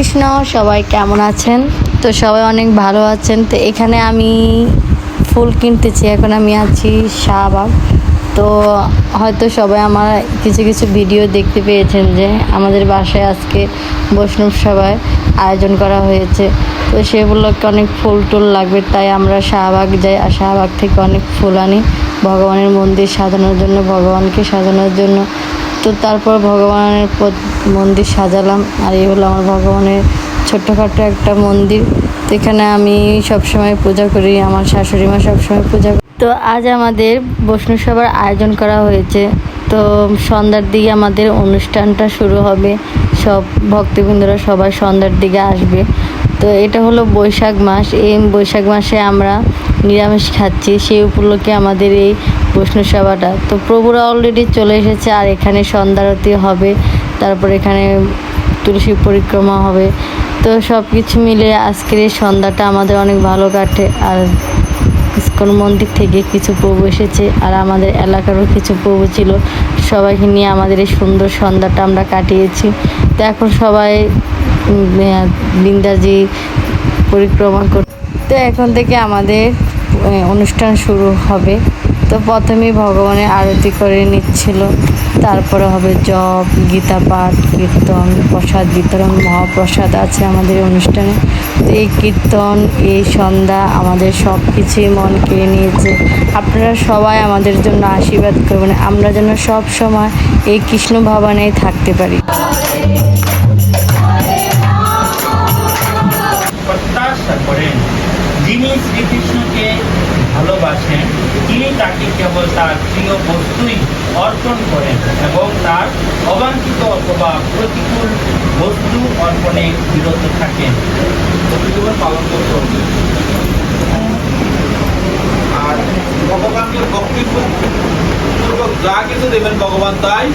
কৃষ্ণ, সবাই কেমন আছেন? তো সবাই অনেক ভালো আছেন। তো এখানে আমি ফুল কিনতেছি, এখন আমি আছি শাহবাগ। তো হয়তো সবাই আমার কিছু কিছু ভিডিও দেখতে পেয়েছেন যে আমাদের বাসায় আজকে বৈষ্ণব সভায় আয়োজন করা হয়েছে। তো সেগুলোকে অনেক ফুল টুল লাগবে, তাই আমরা শাহবাগ যাই আর শাহবাগ থেকে অনেক ফুল আনি। ভগবানের মন্দির সাজানোর জন্য, ভগবানকে সাজানোর জন্য। তো তারপর ভগবানের মন্দির সাজালাম। আর এই হলো আমার ভগবানের ছোট্টখাটো একটা মন্দির। তো এখানে আমি সবসময় পূজা করি, আমার শাশুড়ি মা সবসময় পূজা করে। তো আজ আমাদের বৈষ্ণব সভার আয়োজন করা হয়েছে। তো সন্ধ্যার দিকে আমাদের অনুষ্ঠানটা শুরু হবে। সব ভক্তবৃন্দরা সবাই সন্ধ্যার দিকে আসবে। তো এটা হলো বৈশাখ মাস। এই বৈশাখ মাসে আমরা নিরামিষ খাচ্ছি। সেই উপলক্ষে আমাদের এই বৈষ্ণব সভাটা। তো প্রভুরা অলরেডি চলে এসেছে আর এখানে সন্ধ্যারতি হবে। তারপর এখানে তুলসী পরিক্রমা হবে। তো সব কিছু মিলে আজকের এই সন্ধ্যাটা আমাদের অনেক ভালো কাটে। আর ইস্কন মন্দির থেকে কিছু প্রভু এসেছে আর আমাদের এলাকারও কিছু প্রভু ছিল। সবাইকে নিয়ে আমাদের এই সুন্দর সন্ধ্যাটা আমরা কাটিয়েছি। তো এখন সবাই বৃন্দাজি পরিক্রমা কর তো এখন থেকে আমাদের অনুষ্ঠান শুরু হবে। তো প্রথমেই ভগবানের আরতি করে নিচ্ছিল। তারপরে হবে জপ, গীতা পাঠ, কীর্তন, প্রসাদ বিতরণ, মহাপ্রসাদ আছে আমাদের অনুষ্ঠানে। তো এই কীর্তন, এই সন্ধ্যা আমাদের সব কিছুই মন কেড়ে নিয়েছে। আপনারা সবাই আমাদের জন্য আশীর্বাদ করবেন। আমরা যেন সব সময় এই কৃষ্ণ ভবানেই থাকতে পারি। যিনি শ্রীকৃষ্ণকে ভালোবাসেন তাকে কেবল তার প্রিয় বস্তুই অর্পণ করেন এবং তার অবাঞ্ছিত অথবা প্রতিকূল বস্তু অর্পণে বিরত থাকেন। পালন করতে হবে। আর ভগবানকে ভক্তিপূর্বক যা কিছু দেবেন ভগবান তাই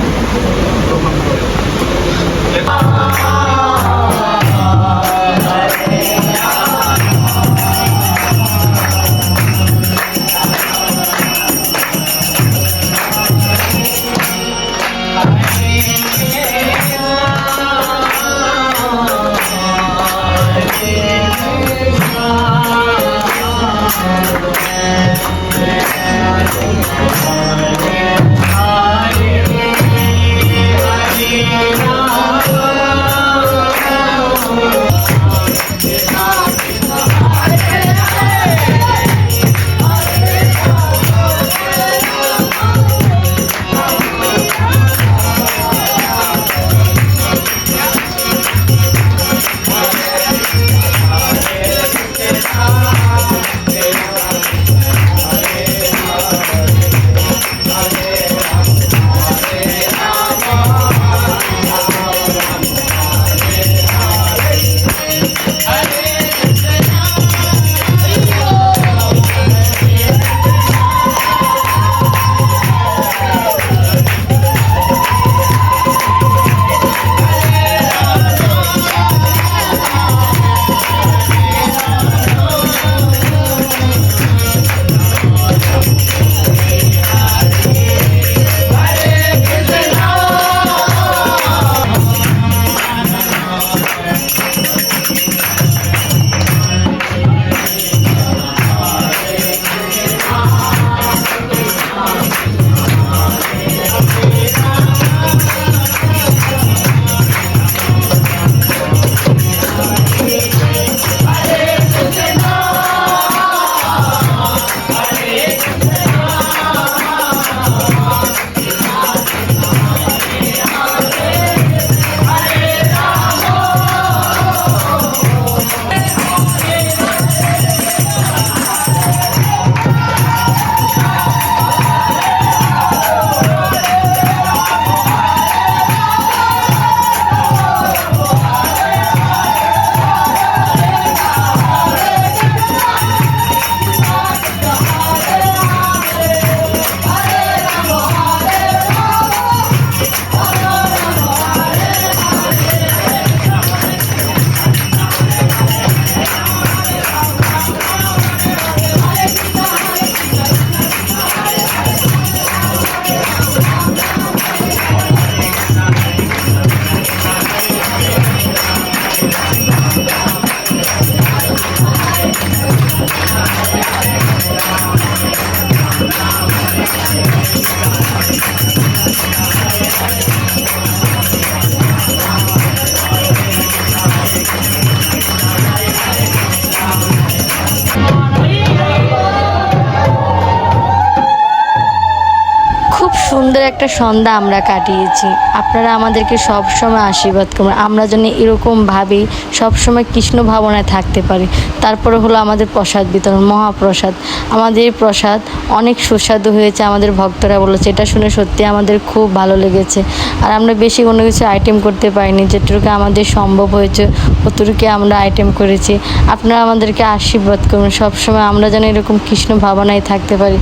সুন্দর একটা সন্ধ্যা আমরা কাটিয়েছি। আপনারা আমাদেরকে সব সময় আশীর্বাদ করবেন আমরা যেন এরকম ভাবি, সবসময় কৃষ্ণ ভাবনায় থাকতে পারি। তারপরে হলো আমাদের প্রসাদ বিতরণ, মহাপ্রসাদ। আমাদের প্রসাদ অনেক সুস্বাদু হয়েছে, আমাদের ভক্তরা বলেছে। এটা শুনে সত্যি আমাদের খুব ভালো লেগেছে। আর আমরা বেশি কোনো কিছু আইটেম করতে পারিনি। যেটুকু আমাদের সম্ভব হয়েছে অতটুকু আমরা আইটেম করেছি। আপনারা আমাদেরকে আশীর্বাদ করুন। সবসময় আমরা যেন এরকম কৃষ্ণ ভাবনায় থাকতে পারি।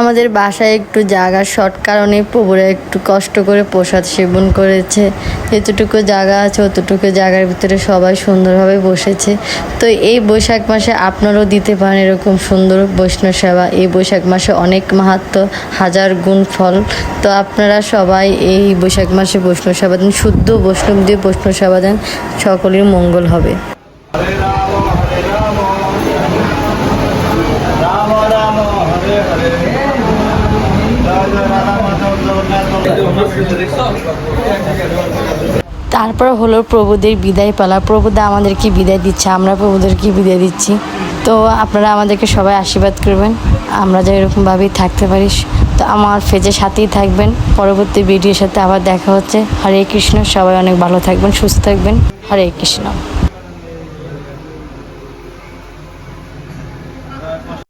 আমাদের বাসায় একটু জায়গার শর্ট কারণে প্রভুরা একটু কষ্ট করে প্রসাদ সেবন করেছে। যতটুকু জায়গা আছে, অতটুকু জায়গার ভিতরে সবাই সুন্দরভাবে বসেছে। তো এই বৈশাখ মাসে আপনারাও দিতে পারেন এরকম সুন্দর বৈষ্ণব সেবা। এই বৈশাখ মাসে অনেক মাহাত্ম, হাজার গুণ ফল। তো আপনারা সবাই এই বৈশাখ মাসে বৈষ্ণব সেবা দেন, শুদ্ধ বৈষ্ণব দিয়ে বৈষ্ণব সেবা দেন, সকলের মঙ্গল হবে। তারপর হলো প্রভুদের বিদায় পালা। প্রভুদা আমাদেরকে বিদায় দিচ্ছে, আমরা প্রভুদেরকে বিদায় দিচ্ছি। তো আপনারা আমাদেরকে সবাই আশীর্বাদ করবেন, আমরা যা এরকমভাবেই থাকতে পারি। তো আমার ফেজের সাথেই থাকবেন, পরবর্তী ভিডিওর সাথে আবার দেখা হচ্ছে। হরে কৃষ্ণ, সবাই অনেক ভালো থাকবেন, সুস্থ থাকবেন। হরে কৃষ্ণ।